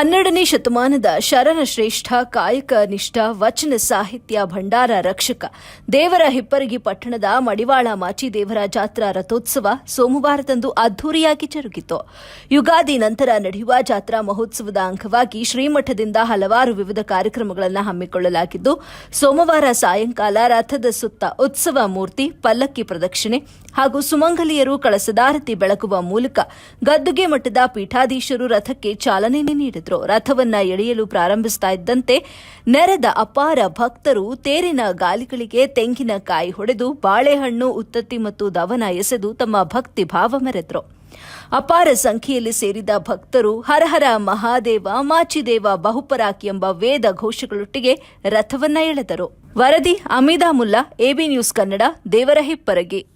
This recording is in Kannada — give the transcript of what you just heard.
ಹನ್ನೆರಡನೇ ಶತಮಾನದ ಶರಣ ಶ್ರೇಷ್ಠ ಕಾಯಕ ನಿಷ್ಠ, ವಚನ ಸಾಹಿತ್ಯ ಭಂಡಾರ ರಕ್ಷಕ, ದೇವರ ಹಿಪ್ಪರಗಿ ಪಟ್ಟಣದ ಮಡಿವಾಳ ಮಾಚಿದೇವರ ಜಾತ್ರಾ ರಥೋತ್ಸವ ಸೋಮವಾರದಂದು ಅದ್ದೂರಿಯಾಗಿ ಜರುಗಿತು. ಯುಗಾದಿ ನಂತರ ನಡೆಯುವ ಜಾತ್ರಾ ಮಹೋತ್ಸವದ ಅಂಗವಾಗಿ ಶ್ರೀಮಠದಿಂದ ಹಲವಾರು ವಿವಿಧ ಕಾರ್ಯಕ್ರಮಗಳನ್ನು ಹಮ್ಮಿಕೊಳ್ಳಲಾಗಿದ್ದು, ಸೋಮವಾರ ಸಾಯಂಕಾಲ ರಥದ ಸುತ್ತ ಉತ್ಸವ ಮೂರ್ತಿ, ಪಲ್ಲಕ್ಕಿ ಪ್ರದಕ್ಷಿಣೆ ಹಾಗೂ ಸುಮಂಗಲಿಯರು ಕಳಸದಾರತಿ ಬೆಳಗುವ ಮೂಲಕ ಗದ್ದುಗೆ ಮಠದ ಪೀಠಾಧೀಶರು ರಥಕ್ಕೆ ಚಾಲನೆ ನೀಡಿದರು. ರಥವನ್ನ ಎಳೆಯಲು ಪ್ರಾರಂಭಿಸ್ತಾ ಇದ್ದಂತೆ ನೆರೆದ ಅಪಾರ ಭಕ್ತರು ತೇರಿನ ಗಾಲಿಗಳಿಗೆ ತೆಂಗಿನಕಾಯಿ ಹೊಡೆದು ಬಾಳೆಹಣ್ಣು, ಉತ್ತತ್ತಿ ಮತ್ತು ದವನ ಎಸೆದು ತಮ್ಮ ಭಕ್ತಿ ಭಾವ ಮೆರೆದ್ರು ಅಪಾರ ಸಂಖ್ಯೆಯಲ್ಲಿ ಸೇರಿದ ಭಕ್ತರು ಹರಹರ ಮಹಾದೇವ, ಮಾಚಿದೇವ, ಬಹುಪರಾಕ್ ಎಂಬ ವೇದ ಘೋಷಗಳೊಟ್ಟಿಗೆ ರಥವನ್ನ ಎಳೆದರು. ವರದಿ ಅಮಿದಾ ಮುಲ್ಲಾ ಎಬಿ ನ್ಯೂಸ್ ಕನ್ನಡ ದೇವರ ಹಿಪ್ಪರಗಿ